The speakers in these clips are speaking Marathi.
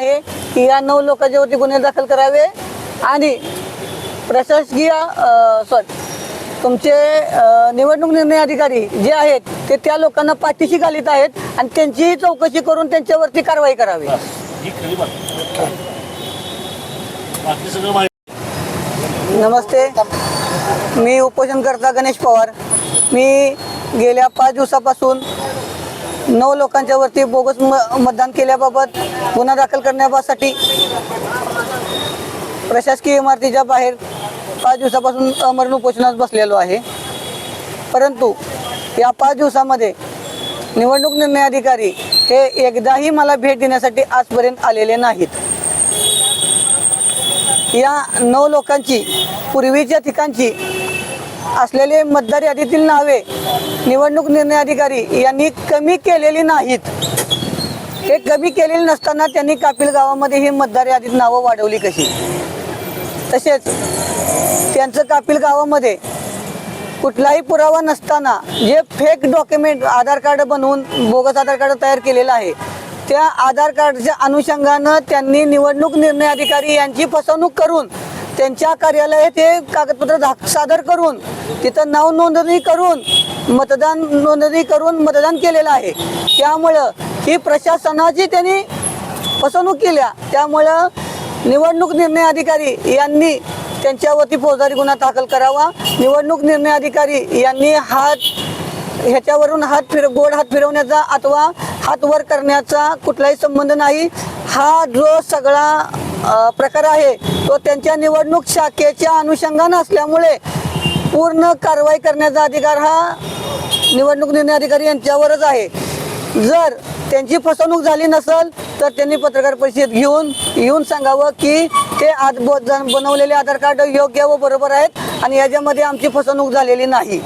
आहे की या नऊ लोकांच्या वरती गुन्हे दाखल करावे आणि प्रशासकीय सॉरी तुमचे निवडणूक निर्णय अधिकारी जे आहेत ते त्या लोकांना पाठीशी घालीत आहेत आणि त्यांचीही चौकशी करून त्यांच्यावरती कारवाई करावी. नमस्ते. मी उपोषणकर्ता गणेश पवार. मी गेल्या पाच दिवसापासून नऊ लोकांच्या वरती बोगस म मतदान केल्याबाबत गुन्हा दाखल करण्यासाठी प्रशासकीय इमारतीच्या बाहेर पाच दिवसापासून अमरण उपोषणात बसलेलो आहे. परंतु या पाच दिवसामध्ये निवडणूक निर्णय अधिकारी हे एकदाही मला भेट देण्यासाठी आजपर्यंत आलेले नाहीत. या नऊ लोकांची पूर्वीच्या ठिकाणची असलेले मतदार यादीतील नावे निवडणूक निर्णय अधिकारी यांनी कमी केलेली नाहीत. हे कमी केलेली नसताना त्यांनी कापिल गावामध्ये ही मतदार यादीत नावं वाढवली कशी? तसेच त्यांचं कापिल गावामध्ये कुठलाही पुरावा नसताना जे फेक डॉक्युमेंट आधार कार्ड बनवून बोगस आधार कार्ड तयार केलेलं आहे त्या आधार कार्डच्या अनुषंगानं त्यांनी निवडणूक निर्णय अधिकारी यांची फसवणूक करून त्यांच्या कार्यालयात हे कागदपत्र दाख सादर करून तिथं नाव नोंदणी करून मतदान नोंदणी करून मतदान केलेलं आहे. त्यामुळं ही प्रशासनाची त्यांनी फसवणूक केल्या. त्यामुळं निवडणूक निर्णय अधिकारी यांनी त्यांच्यावरती फौजदारी गुन्हा दाखल करावा. निवडणूक निर्णय अधिकारी यांनी हात ह्याच्यावरून हात फिर गोड हात फिरवण्याचा अथवा हात वर करण्याचा कुठलाही संबंध नाही. हा जो सगळा प्रकार आहे तो त्यांच्या निवडणूक शाखेच्या अनुषंगानं असल्यामुळे पूर्ण कारवाई करण्याचा अधिकार हा निवडणूक निर्णय अधिकारी यांच्यावरच आहे. जर त्यांची फसवणूक झाली नसेल तर त्यांनी पत्रकार परिषद घेऊन येऊन सांगावं की ते आज ब- जन- बनवलेले आधार कार्ड योग्य व बरोबर आहेत आणि याच्यामध्ये आमची फसवणूक झालेली नाही.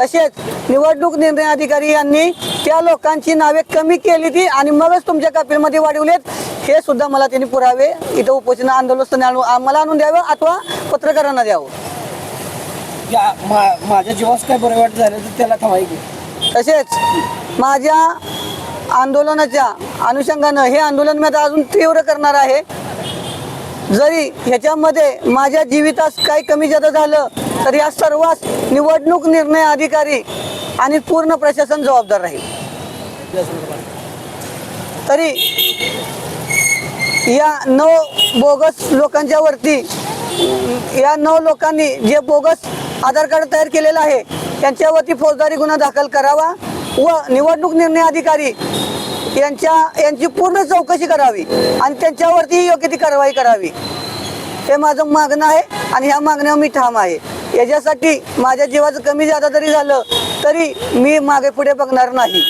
तसेच निवडणूक निर्णय अधिकारी यांनी त्या लोकांची नावे कमी केली ती आणि मगच तुमच्या कपिलमध्ये वाढवलेत. हे सुद्धा मला त्यांनी पुरावे इथं उपोषण आंदोलन आणून आम्हाला आणून द्यावं अथवा पत्रकारांना द्यावं? माझ्या जीवास काय बरं वाट झालं तर त्याला थांबाई घे तसेच माझ्या आंदोलनाच्या अनुषंगानं हे आंदोलन मी आता अजून तीव्र करणार आहे. जरी ह्याच्यामध्ये माझ्या जीवितास काही कमी जादा झालं तर या सर्वांस निवडणूक निर्णय अधिकारी आणि पूर्ण प्रशासन जबाबदार राहील. तरी या नऊ बोगस लोकांच्या वरती या नऊ लोकांनी जे बोगस आधार कार्ड तयार केलेलं आहे त्यांच्यावरती फौजदारी गुन्हा दाखल करावा व निवडणूक निर्णय अधिकारी यांच्या यांची पूर्ण चौकशी करावी आणि त्यांच्यावरती योग्य ती कारवाई करावी. हे माझं मागणं आहे आणि ह्या मागण्यावर मी ठाम आहे. याच्यासाठी माझ्या जीवाचं कमी जादा जरी झालं तरी मी मागे पुढे बघणार नाही.